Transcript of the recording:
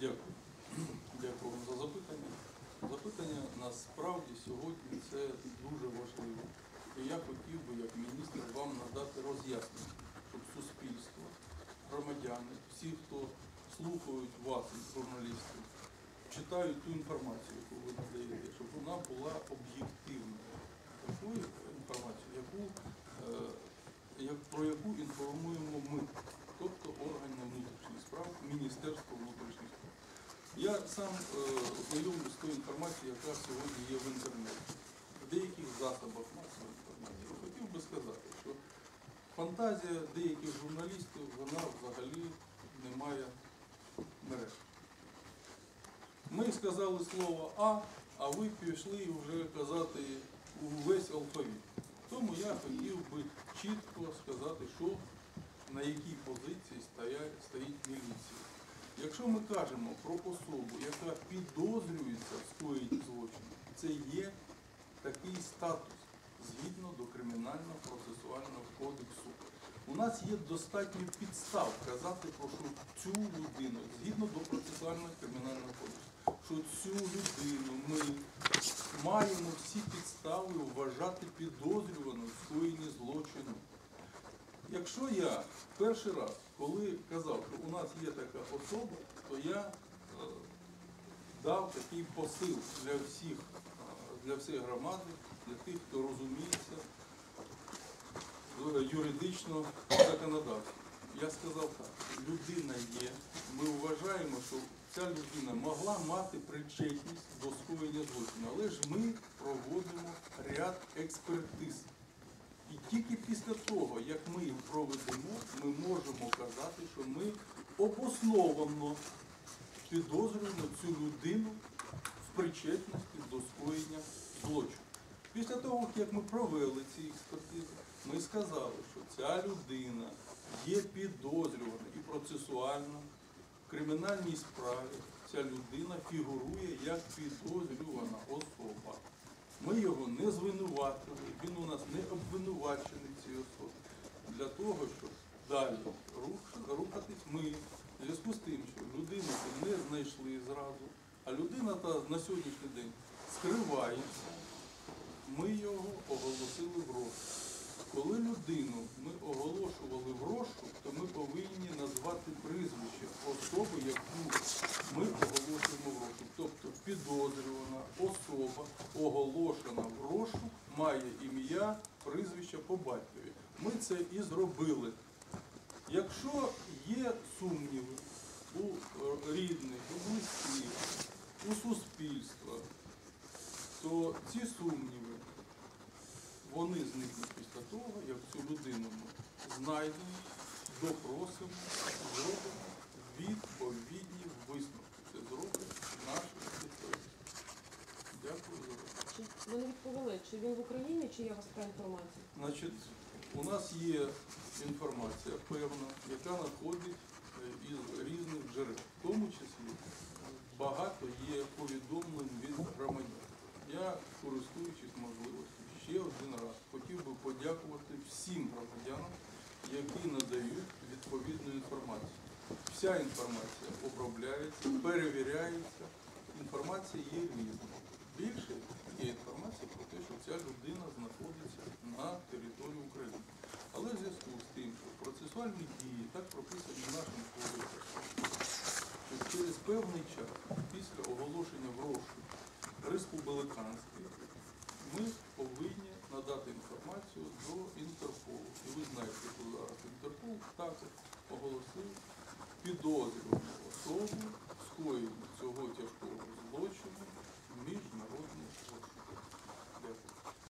Дякую. Дякую вам за запитання. Запитання насправді сьогодні це дуже важливо. І я хотів би, як міністр, вам надати роз'яснення, щоб суспільство, громадяни, всі, хто слухають вас, журналістів, читають ту інформацію, яку ви надаєте, щоб вона була об'єктивною. Таку інформацію, яку, е, про яку інформуємо ми, тобто органи внутрішніх справ, Міністерство внутрішніх справ. Я сам е, знайомий з тою інформацією, яка сьогодні є в інтернеті, в деяких засобах масової інформації. Хотів би сказати, що фантазія деяких журналістів, вона взагалі не має мереж. Ми сказали слово А, а ви пішли вже казати увесь алфавіт. Тому я хотів би чітко сказати, що на якій позиції стоїть міліція. Якщо ми кажемо про особу, яка підозрюється в скоєнні злочину, це є такий статус згідно до кримінального процесуального кодексу. У нас є достатньо підстав казати про що цю людину, згідно до процесуального кримінального кодексу, що цю людину ми маємо всі підстави вважати підозрюваною в скоєнні злочину. Якщо я перший раз, коли казав, що у нас є така особа, то я е, дав такий посил для всіх, е, для всієї громади, для тих, хто розуміється юридично законодавстві. Я сказав так, людина є, ми вважаємо, що ця людина могла мати причетність до скоєння злочину, але ж ми проводимо ряд експертиз. І тільки після того, як ми їх проведемо, ми можемо казати, що ми обосновано підозрюємо цю людину в причетності до скоєння злочину. Після того, як ми провели ці експертизи, ми сказали, що ця людина є підозрювана і процесуально в кримінальній справі ця людина фігурує як підозрювана особа. Ми його не звинуватили, він у нас не особі. Для того, щоб далі рух- рухатись, ми в зв'язку з тим, що людину не знайшли зразу, а людина та на сьогоднішній день скривається, ми його оголосили в розшук. Коли людину ми оголошували в розшук, то ми повинні назвати прізвище особи, яку ми оголошуємо в розшук. Тобто підозрювана особа, оголошена в розшук, має ім'я, прізвище по батькові. Ми це і зробили. Якщо є сумніви у е, рідних, у близьких, у суспільства, то ці сумніви вони зникнуть після того, як цю людину знайдемо, допросимо, зробимо відповідні висновки. Це зроблять наші спеціалісти. Дякую за увагу. Чи ви чи він в Україні, чи є вас така інформація? Значить, у нас є інформація певна, яка надходить е, із різних джерел, в тому числі багато є повідомлень від громадян. Я, користуючись можливістю, ще один раз хотів би подякувати всім громадянам, які надають відповідну інформацію. Вся інформація обробляється, перевіряється, інформація є різна. Більше є інформація про те, що ця людина знаходиться на території України. Але в зв'язку з тим, що процесуальні дії так прописані в нашому кодексі, через певний час після оголошення в розшук республіканських ми повинні надати інформацію до Інтерполу. І ви знаєте, що зараз Інтерпол також оголосив підозрювану